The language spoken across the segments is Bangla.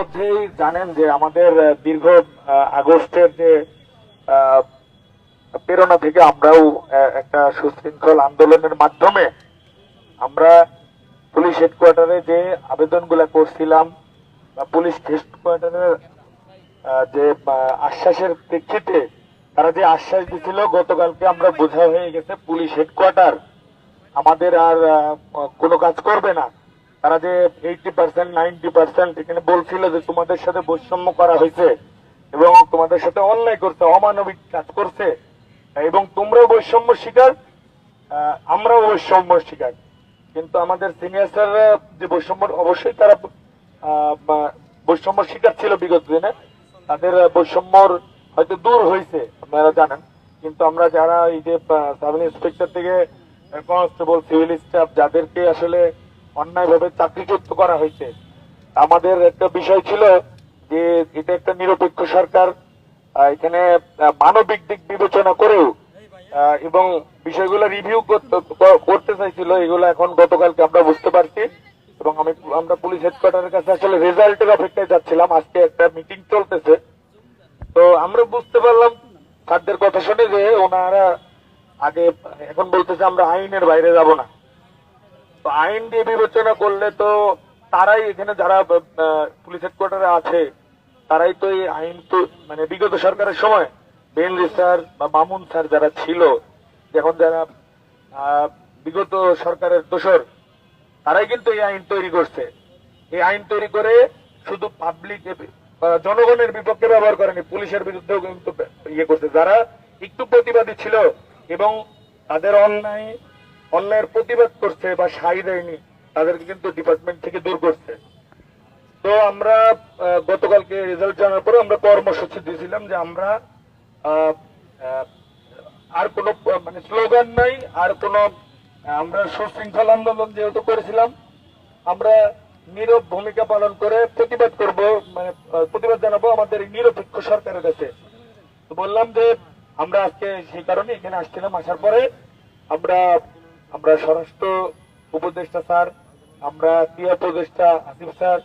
মধ্যেই জানেন যে আমাদের দীর্ঘ আগস্টের যে প্রেরণা থেকে আমরাও একটা সুশৃঙ্খল আন্দোলনের মাধ্যমে আমরা পুলিশ হেডকোয়ার্টারে যে আবেদনগুলো করছিলাম পুলিশ হেডকোয়ার্টারের যে আশ্বাসের প্রেক্ষিতে তারা যে আশ্বাস দিছিল, গতকালকে আমরা বোঝা হয়ে গেছে পুলিশ হেডকোয়ার্টার আমাদের আর কোনো কাজ করবে না। তারা যে এইটি পার্সেন্ট নাইনটি পার্সেন্ট এখানে বলছিল যে তোমাদের সাথে বৈষম্য করা হয়েছে এবং তোমাদের সাথে অন্যায় করছে, অমানবিক কাজ করছে, এবং তোমরাও বৈষম্য শিকার আমরাও বৈষম্য শিকার। কিন্তু আমাদের সিনিয়র স্যাররা যে বৈষম্য অবশ্যই তারা বৈষম্য শিকার ছিল বিগত দিনে। তাদের বৈষম্যর হয়তো দূর হয়েছে, আপনারা জানেন। কিন্তু আমরা যারা এই যে সাব ইন্সপেক্টর থেকে কনস্টেবল সিভিল স্টাফ যাদেরকে আসলে অন্যায়ভাবে চাকরিচ্যুত করা হয়েছে। আমাদের একটা বিষয় ছিল যে এটা একটা নিরপেক্ষ সরকার এখানে মানবিক দিক বিবেচনা করেও এবং বিষয়গুলো রিভিউ করতে চাইছিল, এগুলো এখন গতকালকে আমরা বুঝতে পারছি। এবং আমি, আমরা পুলিশ হেডকোয়ার্টারের কাছে আসলে রেজাল্টের অপেক্ষায় যাচ্ছিলাম, আজকে একটা মিটিং চলতেছে। তো আমরা বুঝতে পারলাম, স্যারদের কথা শুনে যে ওনারা আগে, এখন বলতেছে আমরা আইনের বাইরে যাব না। আইন দিয়ে বিবেচনা করলে তো তারাই এখানে যারা পুলিশ হেডকোয়ার্টারে আছে, তারাই তো এই আইন তো মানে বিগত সরকারের সময় বেনলি স্যার বা মামুন স্যার যারা ছিল, এখন যারা বিগত সরকারের দোষর, তারাই কিন্তু এই আইন তৈরি করছে। এই আইন তৈরি করে শুধু পাবলিক জনগণের বিপক্ষে ব্যবহার করেনি, পুলিশের বিরুদ্ধেও কিন্তু ইয়ে করছে। যারা একটু প্রতিবাদী ছিল এবং তাদের অন্যায় অন্যায়ের প্রতিবাদ করছে বা সাই দেয়নি, তাদেরকে কিন্তু ডিপার্টমেন্ট থেকে দূর করছে। তো আমরা গতকালকে রেজাল্ট জানার পরে আমরা কর্মসূচি দিয়েছিলাম যে আমরা আর কোনো মানে স্লোগান নাই, আর কোনো আমরা সুশৃঙ্খল আন্দোলন যেহেতু করেছিলাম, আমরা নীরব ভূমিকা পালন করে প্রতিবাদ করব মানে প্রতিবাদ জানাব আমাদের নিরপেক্ষ সরকারের কাছে। তো বললাম যে আমরা আজকে সেই কারণে এখানে আসছিলাম, আসার পরে আমরা আমরা স্বরাষ্ট্র উপদেষ্টা স্যার, আমরা ক্রিয়া উপদেষ্টা আসিফ স্যার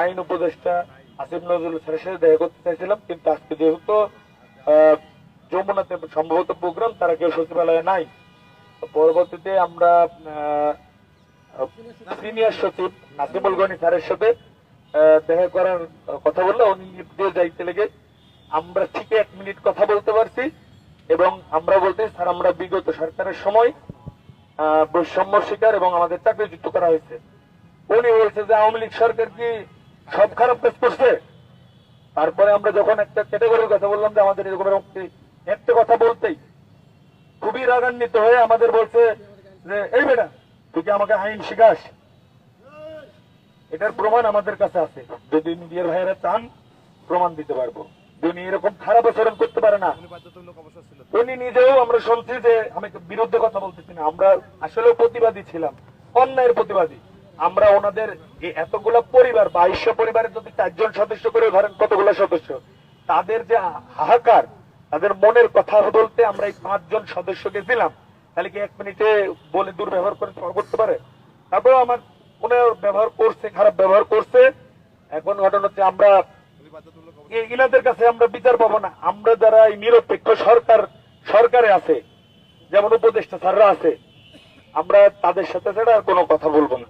আইন উপদেষ্টা আসিফ নজরুল স্যারের সাথে দেখা করতে চাইছিলাম, কিন্তু আজকে যেহেতু যমুনাতে সম্ভবত প্রোগ্রাম, তারা কেউ সচিবালয়ে নাই। পরবর্তীতে আমরা সিনিয়র সচিব নাসিমুল গনি স্যারের সাথে দেখা করার কথা বলল, উনি নির্দেশ যাইতে লেগে আমরা ঠিক এক মিনিট কথা বলতে পারছি, এবং আমরা বলতে, স্যার, আমরা বিগত সরকারের সময় বৈষম্য শিকার এবং আমাদের চাকরিচ্যুত করা হয়েছে। উনি বলছে যে আওয়ামী লীগ সরকার কি সব খারাপ কাজ করছে? তারপরে আমরা যখন একটা ক্যাটাগরির কথা বললাম যে আমাদের এরকম একটা কথা বলতেই খুবই রাগান্বিত হয়ে আমাদের বলছে যে, এই বেটা, তুই আমাকে আইন শিখাস? এটার প্রমাণ আমাদের কাছে আছে। যদি মিডিয়ার ভাইয়েরা চান, প্রমাণ দিতে পারব। উনি এরকম খারাপ আচরণ করতে পারে না। উনি নিজেও আমরা শুনছি যে আমি বিরুদ্ধে কথা বলতেছি না। আমরা আসলে প্রতিবাদী ছিলাম। অন্যায়ের প্রতিবাদী। আমরা ওনাদের এতগুলা পরিবার বাইশশো পরিবারের যদি চারজন সদস্য করে ধরেন কতগুলো সদস্য তাদের যে হাহাকার তাদের মনের কথা বলতে আমরা এই পাঁচজন সদস্য গেছিলাম তাহলে কি এক মিনিটে বলে দুর্ব্যবহার করে করতে পারে? তারপরে আমার হয় ব্যবহার করছে খারাপ ব্যবহার করছে। এখন ঘটনা হচ্ছে আমরা ইনাদের কাছে আমরা বিচার পাবো না। আমরা যারা এই নিরপেক্ষ সরকার, সরকারে আছে, যেমন উপদেষ্টা স্যাররা আছে, আমরা তাদের সাথে ছাড়া আর কোনো কথা বলব না।